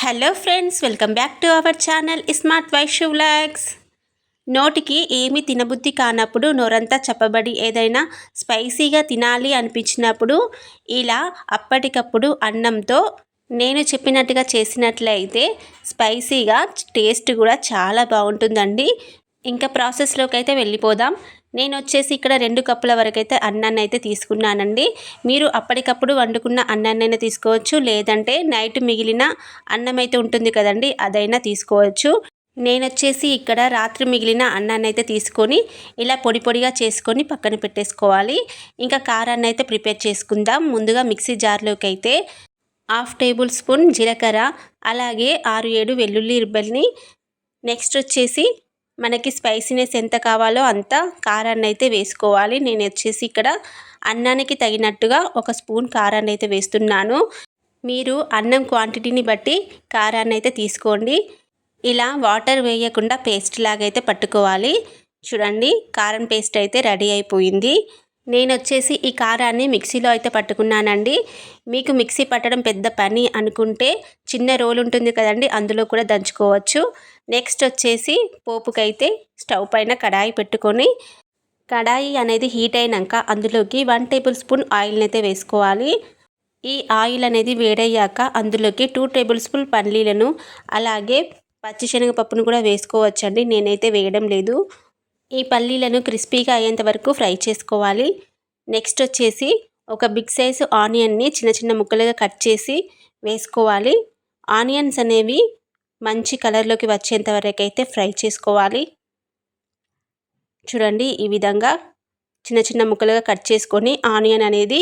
Hello friends welcome back to our channel smart Vaishu vlogs నోటికి ఏమి తినబుద్ధి కానప్పుడు నోరంతా చెప్పబడి ఏదైనా స్పైసీగా తినాలి అనిపించినప్పుడు ఇలా అప్పటికప్పుడు అన్నంతో నేను చెప్పినట్టుగా చేసినట్లయితే స్పైసీగా టేస్ట్ కూడా చాలా బాగుంటుందండి. ఇంకా ప్రాసెస్లోకి అయితే వెళ్ళిపోదాం. నేను వచ్చేసి ఇక్కడ రెండు కప్పుల వరకు అయితే అన్నాన్ని అయితే తీసుకున్నానండి. మీరు అప్పటికప్పుడు వండుకున్న అన్నాన్నైనా తీసుకోవచ్చు లేదంటే నైట్ మిగిలిన అన్నం అయితే ఉంటుంది కదండి అదైనా తీసుకోవచ్చు. నేను వచ్చేసి ఇక్కడ రాత్రి మిగిలిన అన్నాన్ని అయితే తీసుకొని ఇలా పొడి పొడిగా చేసుకొని పక్కన పెట్టేసుకోవాలి. ఇంకా కారాన్ని అయితే ప్రిపేర్ చేసుకుందాం. ముందుగా మిక్సీ జార్లోకి అయితే హాఫ్ టేబుల్ స్పూన్ జీలకర్ర అలాగే ఆరు ఏడు వెల్లుల్లి రిబ్బల్ని. నెక్స్ట్ వచ్చేసి మనకి స్పైసీనెస్ ఎంత కావాలో అంత కారాన్ని అయితే వేసుకోవాలి. నేను వచ్చేసి ఇక్కడ అన్నానికి తగినట్టుగా ఒక స్పూన్ కారాన్ని అయితే వేస్తున్నాను. మీరు అన్నం క్వాంటిటీని బట్టి కారాన్ని అయితే తీసుకోండి. ఇలా వాటర్ వేయకుండా పేస్ట్ లాగైతే పట్టుకోవాలి. చూడండి కారం పేస్ట్ అయితే రెడీ అయిపోయింది. నేను వచ్చేసి ఈ కారాన్ని మిక్సీలో అయితే పట్టుకున్నానండి. మీకు మిక్సీ పట్టడం పెద్ద పని అనుకుంటే చిన్న రోల్ ఉంటుంది కదండి అందులో కూడా దంచుకోవచ్చు. నెక్స్ట్ వచ్చేసి పోపుకైతే స్టవ్ పైన కడాయి పెట్టుకొని కడాయి అనేది హీట్ అయినాక అందులోకి వన్ టేబుల్ స్పూన్ ఆయిల్ని అయితే వేసుకోవాలి. ఈ ఆయిల్ అనేది వేడయ్యాక అందులోకి టూ టేబుల్ స్పూన్ పల్లీలను అలాగే పచ్చిశనగపప్పును కూడా వేసుకోవచ్చండి. నేనైతే వేయడం లేదు. ఈ పల్లీలను క్రిస్పీగా అయ్యేంత వరకు ఫ్రై చేసుకోవాలి. నెక్స్ట్ వచ్చేసి ఒక బిగ్ సైజు ఆనియన్ని చిన్న చిన్న ముక్కలుగా కట్ చేసి వేసుకోవాలి. ఆనియన్స్ అనేవి మంచి కలర్లోకి వచ్చేంత వరకు అయితే ఫ్రై చేసుకోవాలి. చూడండి ఈ విధంగా చిన్న చిన్న ముక్కలుగా కట్ చేసుకొని ఆనియన్ అనేది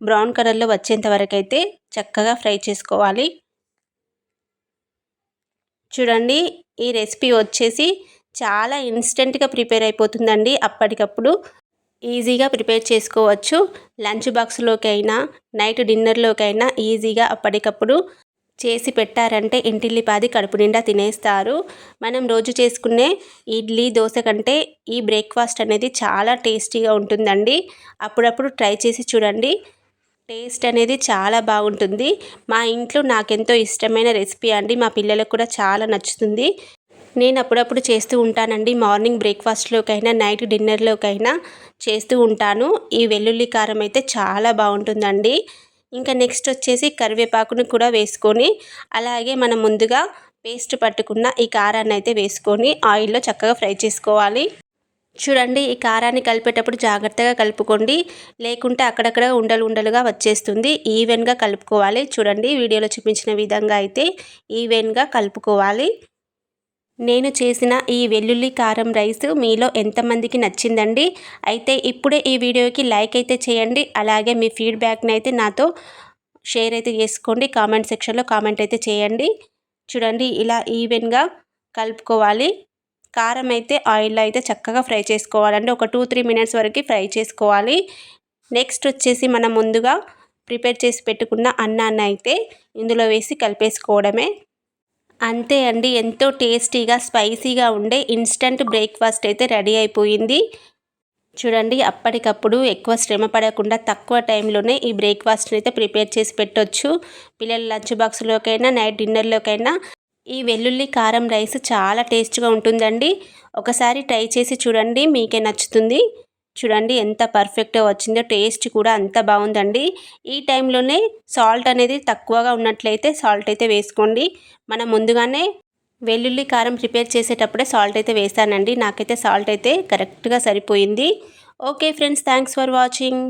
బ్రౌన్ కలర్లో వచ్చేంత వరకు అయితే చక్కగా ఫ్రై చేసుకోవాలి. చూడండి ఈ రెసిపీ వచ్చేసి చాలా ఇన్స్టెంట్గా ప్రిపేర్ అయిపోతుందండి అప్పటికప్పుడు. ఈజీగా ప్రిపేర్ చేసుకోవచ్చు. లంచ్ బాక్స్లోకైనా నైట్ డిన్నర్లోకైనా ఈజీగా అప్పటికప్పుడు చేసి పెట్టారంటే ఇంటిల్లిపాది కడుపు నిండా తినేస్తారు. మనం రోజు చేసుకునే ఇడ్లీ దోశ కంటే ఈ బ్రేక్ఫాస్ట్ అనేది చాలా టేస్టీగా ఉంటుందండి. అప్పుడప్పుడు ట్రై చేసి చూడండి. టేస్ట్ అనేది చాలా బాగుంటుంది. మా ఇంట్లో నాకెంతో ఇష్టమైన రెసిపీ అండి. మా పిల్లలకు కూడా చాలా నచ్చుతుంది. నేను అప్పుడప్పుడు చేస్తూ ఉంటానండి. మార్నింగ్ బ్రేక్ఫాస్ట్లోకైనా నైట్ డిన్నర్లోకైనా చేస్తూ ఉంటాను. ఈ వెల్లుల్లి కారం అయితే చాలా బాగుంటుందండి. ఇంకా నెక్స్ట్ వచ్చేసి కరివేపాకును కూడా వేసుకొని అలాగే మనం ముందుగా పేస్ట్ పట్టుకున్న ఈ కారాన్ని అయితే వేసుకొని ఆయిల్లో చక్కగా ఫ్రై చేసుకోవాలి. చూడండి ఈ కారాన్ని కలిపేటప్పుడు జాగ్రత్తగా కలుపుకోండి. లేకుంటే అక్కడక్కడ ఉండలు ఉండలుగా వచ్చేస్తుంది. ఈవెన్గా కలుపుకోవాలి. చూడండి వీడియోలో చూపించిన విధంగా అయితే ఈవెన్గా కలుపుకోవాలి. నేను చేసిన ఈ వెల్లుల్లి కారం రైస్ మీలో ఎంతమందికి నచ్చిందండి? అయితే ఇప్పుడే ఈ వీడియోకి లైక్ అయితే చేయండి. అలాగే మీ ఫీడ్బ్యాక్ని అయితే నాతో షేర్ అయితే చేసుకోండి. కామెంట్ సెక్షన్లో కామెంట్ అయితే చేయండి. చూడండి ఇలా ఈవెన్గా కలుపుకోవాలి. కారం అయితే ఆయిల్లో అయితే చక్కగా ఫ్రై చేసుకోవాలండి. ఒక టూ త్రీ మినిట్స్ వరకు ఫ్రై చేసుకోవాలి. నెక్స్ట్ వచ్చేసి మనం ముందుగా ప్రిపేర్ చేసి పెట్టుకున్న అన్నాన్ని అయితే ఇందులో వేసి కలిపేసుకోవడమే. అంతే అండి ఎంతో టేస్టీగా స్పైసీగా ఉండే ఇన్స్టంట్ బ్రేక్ఫాస్ట్ అయితే రెడీ అయిపోయింది. చూడండి అప్పటికప్పుడు ఎక్కువ శ్రమ పడకుండా తక్కువ టైంలోనే ఈ బ్రేక్ఫాస్ట్ని అయితే ప్రిపేర్ చేసి పెట్టొచ్చు. పిల్లల లంచ్ బాక్స్లోకైనా నైట్ డిన్నర్లోకైనా ఈ వెల్లుల్లి కారం రైస్ చాలా టేస్ట్గా ఉంటుందండి. ఒకసారి ట్రై చేసి చూడండి మీకే నచ్చుతుంది. చూడండి ఎంత పర్ఫెక్ట్గా వచ్చిందో టేస్ట్ కూడా అంత బాగుందండి. ఈ టైంలోనే సాల్ట్ అనేది తక్కువగా ఉన్నట్లయితే సాల్ట్ అయితే వేసుకోండి. మనం ముందుగానే వెల్లుల్లి కారం ప్రిపేర్ చేసేటప్పుడే సాల్ట్ అయితే వేసానండి. నాకైతే సాల్ట్ అయితే కరెక్ట్గా సరిపోయింది. Okay friends thanks for watching